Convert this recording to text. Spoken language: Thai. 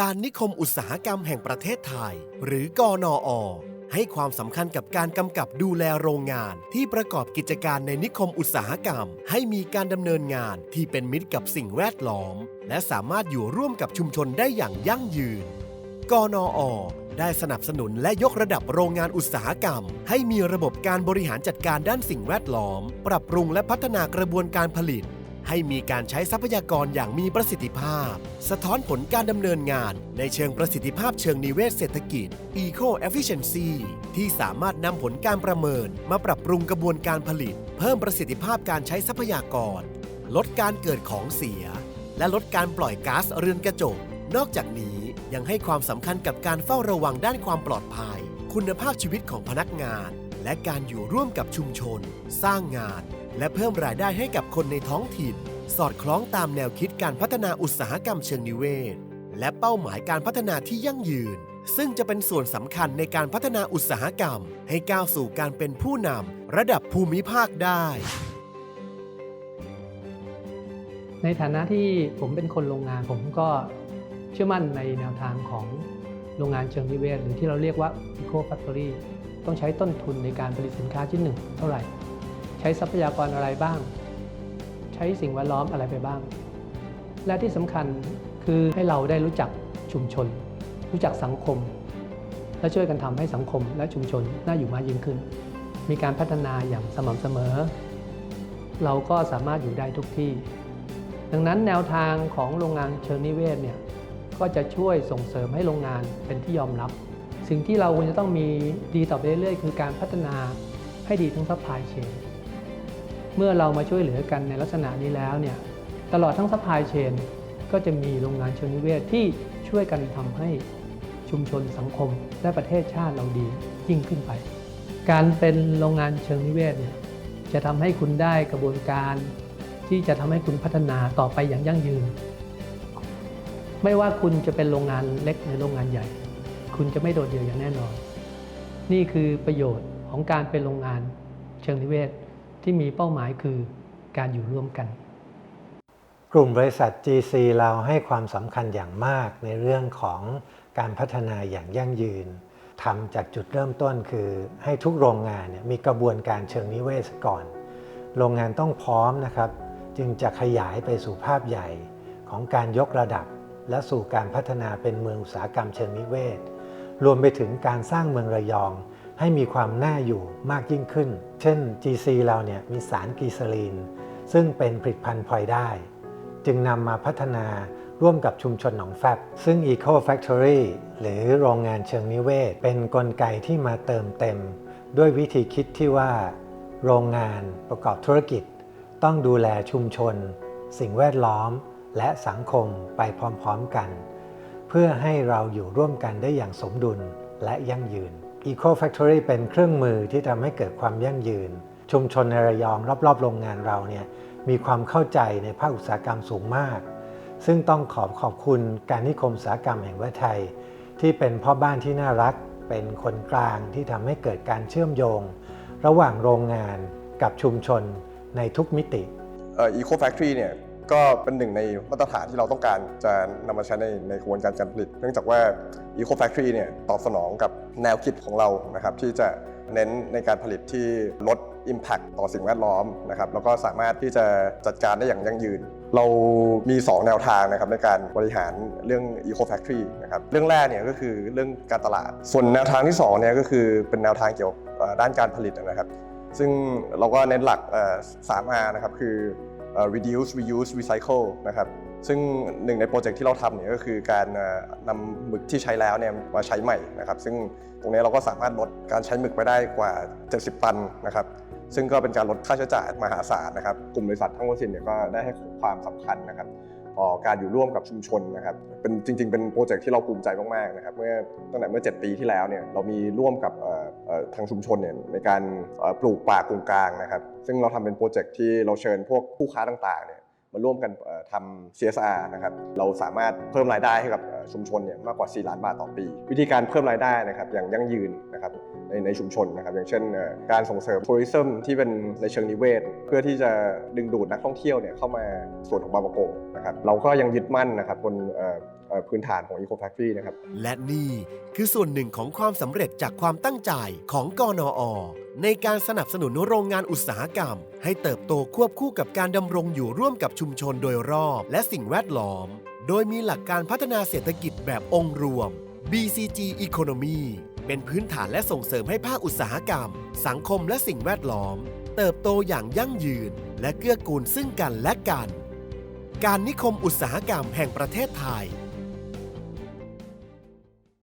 การนิคมอุตสาหกรรมแห่งประเทศไทย หรือกอนออให้ความสำคัญกับการกำกับดูแลโรงงานที่ประกอบกิจการในนิคมอุตสาหกรรม ให้มีการดำเนินงานที่เป็นมิตรกับสิ่งแวดล้อม และสามารถอยู่ร่วมกับชุมชนได้อย่างยั่งยืน กนออได้สนับสนุนและยกระดับโรงงานอุตสาหกรรม ให้มีระบบการบริหารจัดการด้านสิ่งแวดล้อม ปรับปรุงและพัฒนากระบวนการผลิต ให้มีการใช้ทรัพยากรอย่างมีประสิทธิภาพ สะท้อนผลการดำเนินงานในเชิงประสิทธิภาพเชิงนิเวศเศรษฐกิจ Eco Efficiency ที่สามารถนำผลการประเมินมาปรับปรุงกระบวนการผลิต เพิ่มประสิทธิภาพการใช้ทรัพยากร ลดการเกิดของเสีย และลดการปล่อยก๊าซเรือนกระจก นอกจากนี้ยังให้ความสำคัญกับการเฝ้าระวังด้านความปลอดภัย คุณภาพชีวิตของพนักงาน และการอยู่ร่วมกับชุมชน สร้างงาน และเพิ่มรายได้ให้กับคนในท้องถิ่น สอดคล้องตามแนวคิดการพัฒนาอุตสาหกรรมเชิงนิเวศ และเป้าหมายการพัฒนาที่ยั่งยืน ซึ่งจะเป็นส่วนสำคัญในการพัฒนาอุตสาหกรรม ให้ก้าวสู่การเป็นผู้นำระดับภูมิภาคได้ในฐานะที่ผมเป็นคนโรงงานผมก็เชื่อมั่นในแนวทางของโรงงานเชิงนิเวศ หรือที่เราเรียกว่า Eco Factory ต้องใช้ต้นทุนในการผลิตสินค้าชิ้นหนึ่งเท่าไหร่ ช้ทรัพยากรอะไรบ้าง ใช้สิ่งแวดล้อมอะไรไปบ้าง และที่สำคัญคือให้เราได้รู้จักชุมชน รู้จักสังคม และช่วยกันทำให้สังคมและชุมชนน่าอยู่มากยิ่งขึ้น มีการพัฒนาอย่างสม่ำเสมอ เราก็สามารถอยู่ได้ทุกที่ ดังนั้นแนวทางของโรงงานเชิงนิเวศเนี่ยก็จะช่วยส่งเสริมให้โรงงานเป็นที่ยอมรับ สิ่งที่เราควรจะต้องมีดีต่อไปเรื่อยๆ คือการพัฒนาให้ดีทั้งซัพพลายเชน เมื่อเรามาช่วยเหลือกันในลักษณะนี้แล้วเนี่ยตลอดทั้งซัพพลายเชนก็จะมีโรงงานเชิงนิเวศที่ช่วยกันทำให้ชุมชนสังคม และประเทศชาติเราดียิ่งขึ้นไป การเป็นโรงงานเชิงนิเวศเนี่ยจะทำให้คุณได้กระบวนการ ที่จะทำให้คุณพัฒนาต่อไปอย่างยั่งยืน ไม่ว่าคุณจะเป็นโรงงานเล็กหรือโรงงานใหญ่ คุณจะไม่โดดเดี่ยวอย่างแน่นอน นี่คือประโยชน์ของการเป็นโรงงานเชิงนิเวศ ที่มีเป้าหมายคือการอยู่ร่วมกัน กลุ่มบริษัท GC เราให้ความสำคัญอย่างมากในเรื่องของการพัฒนาอย่างยั่งยืนทำจากจุดเริ่มต้นคือให้ทุกโรงงานเนี่ยมีกระบวนการเชิงนิเวศก่อน โรงงานต้องพร้อมนะครับ จึงจะขยายไปสู่ภาพใหญ่ของการยกระดับ และสู่การพัฒนาเป็นเมืองอุตสาหกรรมเชิงนิเวศ รวมไปถึงการสร้างเมืองระยอง ให้มีความน่าอยู่มากยิ่งขึ้น เช่น GC เราเนี่ยมีสารกีซาลีน ซึ่งเป็นผลิตภัณฑ์พลอยได้ จึงนำมาพัฒนาร่วมกับชุมชนหนองแฟบ ซึ่ง Eco Factory หรือโรงงานเชิงนิเวศ เป็นนกลไกที่มาเติมเต็ม ด้วยวิธีคิดที่ว่า โรงงานประกอบธุรกิจ ต้องดูแลชุมชน สิ่งแวดล้อม และสังคมไปพร้อมๆกัน เพื่อให้เราอยู่ร่วมกันได้อย่างสมดุลและยั่งยืน Eco Factory เป็นเครื่องมือที่ทำให้เกิดความยั่งยืน ชุมชนในระยองรอบๆ โรงงานเราเนี่ยมีความเข้าใจในภาคอุตสาหกรรมสูงมาก ซึ่งต้องขอบขอบคุณการนิคมอุตสาหกรรมแห่งประเทศไทย ที่เป็นพ่อบ้านที่น่ารัก เป็นคนกลางที่ทำให้เกิดการเชื่อมโยง ระหว่างโรงงานกับชุมชนในทุกมิติอ่อ Eco Factory เนี่ย ก็เป็นหนึ่งในมาตรฐานที่เราต้องการจะนำมาใช้ในในกระบวนการการผลิต เนื่องจากว่า Eco Factory เนี่ยตอบสนองกับแนวคิดของเรานะครับที่จะเน้นในการผลิตที่ลด Impact ต่อสิ่งแวดล้อมนะครับแล้วก็สามารถที่จะจัดการได้อย่างยั่งยืน เรามี 2 แนวทางนะครับในการบริหารเรื่อง Eco Factory นะครับเรื่องแรกเนี่ยก็คือเรื่องการตลาด ส่วนแนวทางที่2เนี่ยก็คือเป็นแนวทางเกี่ยวกับด้านการผลิตนะครับ ซึ่งเราก็เน้นหลักเอ่อ 3R นะครับคือ reduce reuse recycle นะครับซึ่งหนึ่งในโปรเจกต์ที่เราทำเนี่ยก็คือการนำหมึกที่ใช้แล้วเนี่ยมาใช้ใหม่นะครับซึ่งตรงนี้เราก็สามารถลดการใช้หมึกไปได้กว่า 70 ตันนะครับซึ่งก็เป็นการลดค่าใช้จ่ายมหาศาลนะครับกลุ่มบริษัททั้งหมดสิ้นเนี่ยก็ได้ให้ความสำคัญนะครับ การอยู่ร่วมกับชุมชนนะครับเป็นจริง ๆ เป็นโปรเจกต์ที่เราภูมิใจมากๆนะครับเมื่อตั้งแต่เมื่อ 7 ปีที่แล้วเนี่ยเรามีร่วมกับทางชุมชนเนี่ยในการปลูกป่ากงกลางนะครับซึ่งเราทำเป็นโปรเจกต์ที่เราเชิญพวกผู้ค้าต่างๆเนี่ย มาร่วมกันทำ CSR นะครับ เราสามารถเพิ่มรายได้ให้กับชุมชนเนี่ยมากกว่า 4 ล้านบาทต่อปี วิธีการเพิ่มรายได้นะครับอย่างยั่งยืนนะครับในในชุมชนนะครับ อย่างเช่นการส่งเสริมทัวริซึมที่เป็นในเชิงนิเวศ เพื่อที่จะดึงดูดนักท่องเที่ยวเนี่ยเข้ามาส่วนของบางประกงนะครับเราก็ยังยึดมั่นนะครับบนพื้นฐานของ Eco Factory นะครับ และนี่คือส่วนหนึ่งของความสำเร็จจากความตั้งใจของกอนอ ในการสนับสนุนโรงงานอุตสาหกรรม ให้เติบโตควบคู่กับการดำรงอยู่ร่วมกับชุมชนโดยรอบและสิ่งแวดล้อม โดยมีหลักการพัฒนาเศรษฐกิจแบบองค์รวม BCG Economy เป็นพื้นฐานและส่งเสริมให้ภาคอุตสาหกรรม สังคมและสิ่งแวดล้อม เติบโตอย่างยั่งยืน และเกื้อกูลซึ่งกันและกัน การนิคมอุตสาหกรรมแห่งประเทศไทย